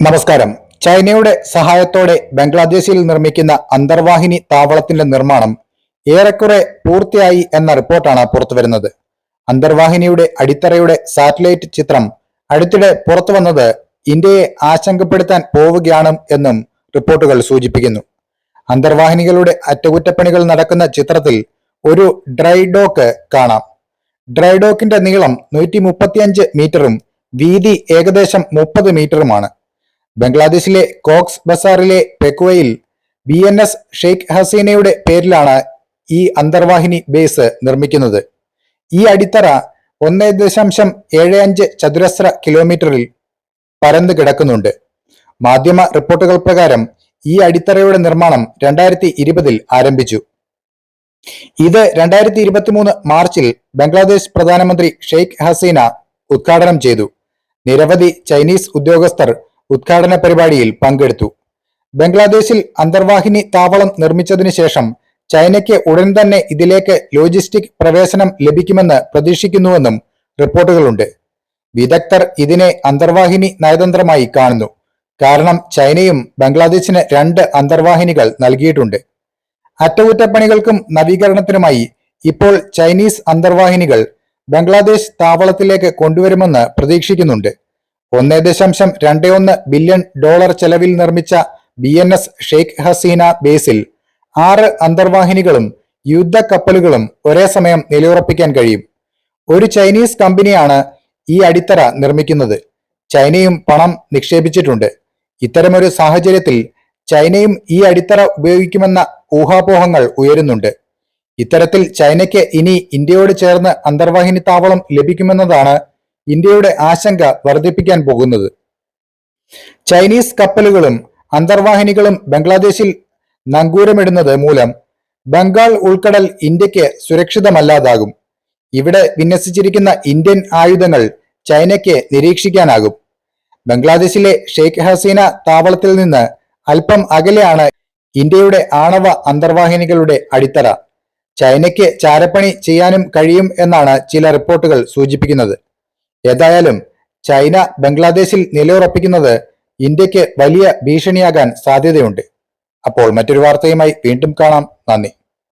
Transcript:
നമസ്കാരം. ചൈനയുടെ സഹായത്തോടെ ബംഗ്ലാദേശിൽ നിർമ്മിക്കുന്ന അന്തർവാഹിനി താവളത്തിന്റെ നിർമ്മാണം ഏറെക്കുറെ പൂർത്തിയായി എന്ന റിപ്പോർട്ടാണ് പുറത്തുവരുന്നത് അന്തർവാഹിനിയുടെ അടിത്തറയുടെ സാറ്റലൈറ്റ് ചിത്രം അടുത്തിടെ പുറത്തു വന്നത് ഇന്ത്യയെ ആശങ്കപ്പെടുത്താൻ പോവുകയാണ് എന്നും റിപ്പോർട്ടുകൾ സൂചിപ്പിക്കുന്നു. അന്തർവാഹിനികളുടെ അറ്റകുറ്റപ്പണികൾ നടക്കുന്ന ചിത്രത്തിൽ ഒരു ഡ്രൈ ഡോക്ക് കാണാം. ഡ്രൈ ഡോക്കിന്റെ നീളം നൂറ്റി മുപ്പത്തിയഞ്ച് മീറ്ററും വീതി ഏകദേശം മുപ്പത് മീറ്ററുമാണ്. ബംഗ്ലാദേശിലെ കോക്സ് ബസാറിലെ പെക്വയിൽ ബി എൻ എസ് ഷെയ്ഖ് ഹസീനയുടെ പേരിലാണ് ഈ അന്തർവാഹിനി ബേസ് നിർമ്മിക്കുന്നത്. ഈ അടിത്തറ ഒന്ന് ദശാംശം ഏഴ് അഞ്ച് ചതുരശ്ര കിലോമീറ്ററിൽ പരന്നു കിടക്കുന്നുണ്ട്. മാധ്യമ റിപ്പോർട്ടുകൾ പ്രകാരം ഈ അടിത്തറയുടെ നിർമ്മാണം രണ്ടായിരത്തി ഇരുപതിൽ ആരംഭിച്ചു. ഇത് രണ്ടായിരത്തി ഇരുപത്തിമൂന്ന് മാർച്ചിൽ ബംഗ്ലാദേശ് പ്രധാനമന്ത്രി ഷെയ്ഖ് ഹസീന ഉദ്ഘാടനം ചെയ്തു. നിരവധി ചൈനീസ് ഉദ്യോഗസ്ഥർ ഉദ്ഘാടന പരിപാടിയിൽ പങ്കെടുത്തു. ബംഗ്ലാദേശിൽ അന്തർവാഹിനി താവളം നിർമ്മിച്ചതിനു ശേഷം ചൈനയ്ക്ക് ഉടൻ തന്നെ ഇതിലേക്ക് ലോജിസ്റ്റിക് പ്രവേശനം ലഭിക്കുമെന്ന് പ്രതീക്ഷിക്കുന്നുവെന്നും റിപ്പോർട്ടുകളുണ്ട്. വിദഗ്ധർ ഇതിനെ അന്തർവാഹിനി നയതന്ത്രമായി കാണുന്നു. കാരണം ചൈനയും ബംഗ്ലാദേശിന് രണ്ട് അന്തർവാഹിനികൾ നൽകിയിട്ടുണ്ട്. അറ്റകുറ്റപ്പണികൾക്കും നവീകരണത്തിനുമായി ഇപ്പോൾ ചൈനീസ് അന്തർവാഹിനികൾ ബംഗ്ലാദേശ് താവളത്തിലേക്ക് കൊണ്ടുവരുമെന്ന് പ്രതീക്ഷിക്കുന്നുണ്ട്. ഒന്നേ ദശാംശം രണ്ട് ഒന്ന് ബില്യൺ ഡോളർ ചെലവിൽ നിർമ്മിച്ച B N S Sheikh Hasina ബേസിൽ ആറ് അന്തർവാഹിനികളും യുദ്ധ കപ്പലുകളും ഒരേ സമയം നിലയുറപ്പിക്കാൻ കഴിയും. ഒരു ചൈനീസ് കമ്പനിയാണ് ഈ അടിത്തറ നിർമ്മിക്കുന്നത്. ചൈനയും പണം നിക്ഷേപിച്ചിട്ടുണ്ട്. ഇത്തരമൊരു സാഹചര്യത്തിൽ ചൈനയും ഈ അടിത്തറ ഉപയോഗിക്കുമെന്ന ഊഹാപോഹങ്ങൾ ഉയരുന്നുണ്ട്. ഇത്തരത്തിൽ ചൈനയ്ക്ക് ഇനി ഇന്ത്യയോട് ചേർന്ന് അന്തർവാഹിനി താവളം ലഭിക്കുമെന്നതാണ് ഇന്ത്യയുടെ ആശങ്ക വർദ്ധിപ്പിക്കാൻ പോകുന്നത്. ചൈനീസ് കപ്പലുകളും അന്തർവാഹിനികളും ബംഗ്ലാദേശിൽ നങ്കൂരമിടുന്നത് മൂലം ബംഗാൾ ഉൾക്കടൽ ഇന്ത്യയ്ക്ക് സുരക്ഷിതമല്ലാതാകും. ഇവിടെ വിന്യസിച്ചിരിക്കുന്ന ഇന്ത്യൻ ആയുധങ്ങൾ ചൈനയ്ക്ക് നിരീക്ഷിക്കാനാകും. ബംഗ്ലാദേശിലെ ഷെയ്ഖ് ഹസീന താവളത്തിൽ നിന്ന് അല്പം അകലെയാണ് ഇന്ത്യയുടെ ആണവ അന്തർവാഹിനികളുടെ അടിത്തറ. ചൈനയ്ക്ക് ചാരപ്പണി ചെയ്യാനും കഴിയും എന്നാണ് ചില റിപ്പോർട്ടുകൾ സൂചിപ്പിക്കുന്നത്. ഏതായാലും ചൈന ബംഗ്ലാദേശിൽ നിലയുറപ്പിക്കുന്നത് ഇന്ത്യയ്ക്ക് വലിയ ഭീഷണിയാകാൻ സാധ്യതയുണ്ട്. അപ്പോൾ മറ്റൊരു വാർത്തയുമായി വീണ്ടും കാണാം. നന്ദി.